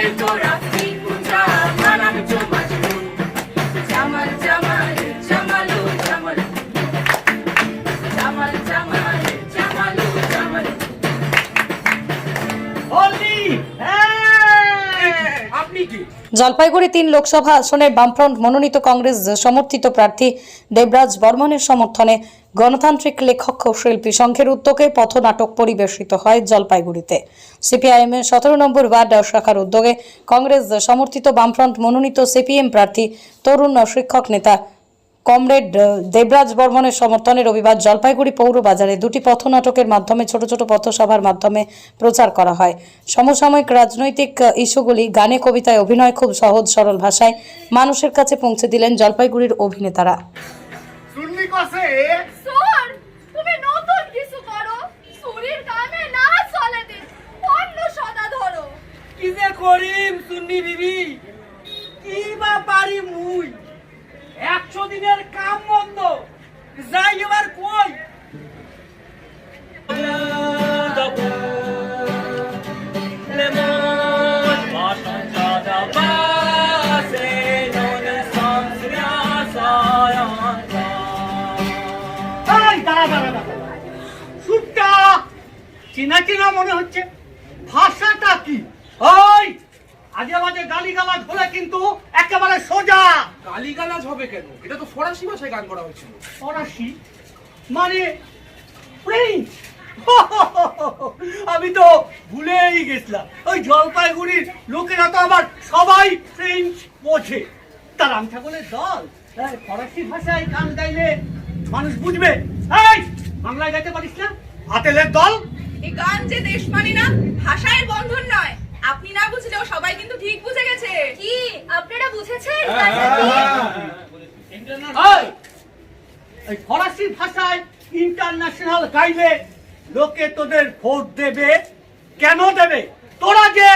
el corazón. Jalpaiguri তিন লোকসভা আসনের বামফ্রন্ট মনোনীত কংগ্রেস সমর্থিত প্রার্থী দেবরাজ বর্মনের সমর্থনে গণতান্ত্রিক লেখক ও শিল্পী সংঘের উদ্যোগে পথনাটক পরিবেশিত হয় জলপাইগুড়িতে। সিপিআইএম এর সতেরো নম্বর ওয়ার্ড শাখার উদ্যোগে কংগ্রেস সমর্থিত বামফ্রন্ট মনোনীত সিপিএম প্রার্থী তরুণ শিক্ষক নেতা কমরেড দেবরাজ বর্মনের সমর্থনে রবিবার জলপাইগুড়ি পৌর বাজারে দুটি পথনাটকের মাধ্যমে ছোট ছোট পথসভার মাধ্যমে প্রচার করা হয়। সমসাময়িক রাজনৈতিক ইস্যুগুলি গানে কবিতায় অভিনয় খুব সহজ সরল ভাষায় মানুষের কাছে পৌঁছে দিলেন জলপাইগুড়ির অভিনেতারা। শুনলি কসে সোর তুমি নতুন কিছু করো। সুরির কামে না চলে দিন অন্য সদা ধরো। কি যে করিম সুন্নি বিবি কি বা পারি মুই? একশো দিনের কাম বন্ধ। যাই এবার কই? চেনা চেনা মনে হচ্ছে। ভাষাটা কি? ওই আজে বাজে গালি গালাজ হলে কিন্তু গালিগালাজ হবে কেন? এটা তো ফরাসি ভাষায় গান করা হয়েছিল। ফরাসি? মানে ফ্রেঞ্চ আমি তো ভুলেই গেছিলাম। ওই জলপাইগুড়ির লোকেরা তো আবার সবাই ফ্রেঞ্চ বোঝে। তার রাম ঠাকুরের দল? ফরাসি ভাষায় গান গাইলে মানুষ বুঝবে। এই বাংলায় গাইতে পারিস না? আতেলের দল? এই গান যে দেশ মানি না ভাষায় বন্ধন নয়। আপনি না বুঝলেও সবাই কিন্তু ঠিক বুঝে কি? আপনারা বুঝেছেন? এই, এই ফরাসি ভাষায় ইন্টারন্যাশনাল গাইলে লোকে তোদের ভোট দেবে। কেন দেবে? তোরা যে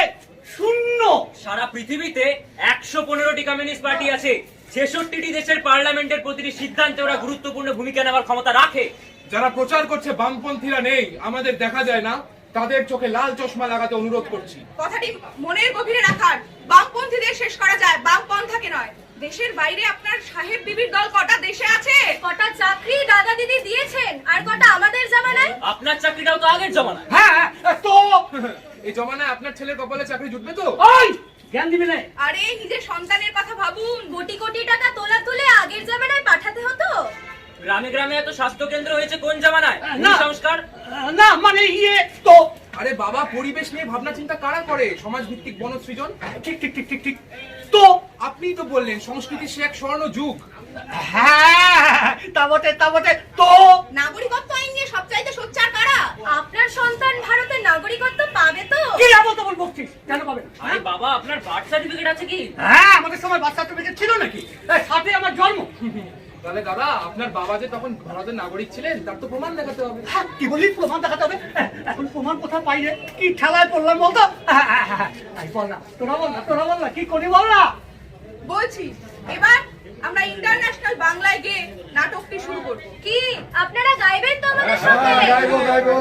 শূন্য। সারা পৃথিবীতে একশো পনেরোটি কমিউনিস্ট পার্টি আছে। ছেষট্টিটি দেশের পার্লামেন্টের প্রতিটি সিদ্ধান্তে ওরা গুরুত্বপূর্ণ ভূমিকা নেওয়ার ক্ষমতা রাখে। যারা প্রচার করছে বামপন্থীরা নেই। আমাদের দেখা যায় না। তাদের চোখে লাল চশমা লাগাতে অনুরোধ করছি। কথাটি মনের গভীরে রাখার। বামপন্থীদের শেষ করা যায়। বামপন্থাকে নয়। দেশের বাইরে আপনার সাহেব বিবির দল কটা দেশে আছে? কটা চাকরি দাদা দিদি দিয়েছেন? আর কটা আমাদের জামানায়? আপনার চাকরিটাও তো আগের জমানা হ্যাঁ তো! এই জমানায় আপনার ছেলের কপালে চাকরি জুটবে তো? ওই! জ্ঞান দিবি না। আরে নিজের সন্তানের কথা ভাবুন। কোটি কোটি টাকা তোলা তুলে আগের জামানায় গ্রামে গ্রামে এত স্বাস্থ্য কেন্দ্র হয়েছে কোন জামানায়? না। সংস্কার? না মানে ইয়ে তো আরে বাবা পরিবেশ নিয়ে ভাবনা চিন্তা কারা করে? সমাজ ভিত্তিক বনসৃজন ঠিক ঠিক ঠিক ঠিক ঠিক। তো আপনিই তো বললেন সংস্কৃতি সে এক স্বর্ণ যুগ। হ্যাঁ তা বটে তা বটে। তো নাগরিকত্ব আইন নিয়ে সবচাইতে সোচ্চার কারা? আপনার সন্তান ভারতের নাগরিকত্ব পাবে তো? কি যাব তখন বলছিস কেন পাবে না? আরে বাবা আপনার বার্থ সার্টিফিকেট আছে কি? হ্যাঁ আমাদের সময় বাচ্চা সার্টিফিকেট ছিল নাকি? সাথে আমার জন্ম। তাহলে দাদা আপনার বাবা যে তখন ভারতের নাগরিক ছিলেন তার তো প্রমাণ দেখাতে হবে। হ্যাঁ, কি বলি? প্রমাণ দেখাতে হবে? হ্যাঁ, এখন প্রমাণ কোথায় পাই রে? কি ঠেলায় পড়লাম বলতো? হ্যাঁ, এই বল না। তোরা বল না তোরা বল না কি করি বল না? বলছি এবার আমরা ইন্টারন্যাশনাল বাংলায় গিয়ে নাটকটি শুরু করব। কি? আপনারা গাইবেন তো আমাদের সঙ্গে গাইবো গাইবো।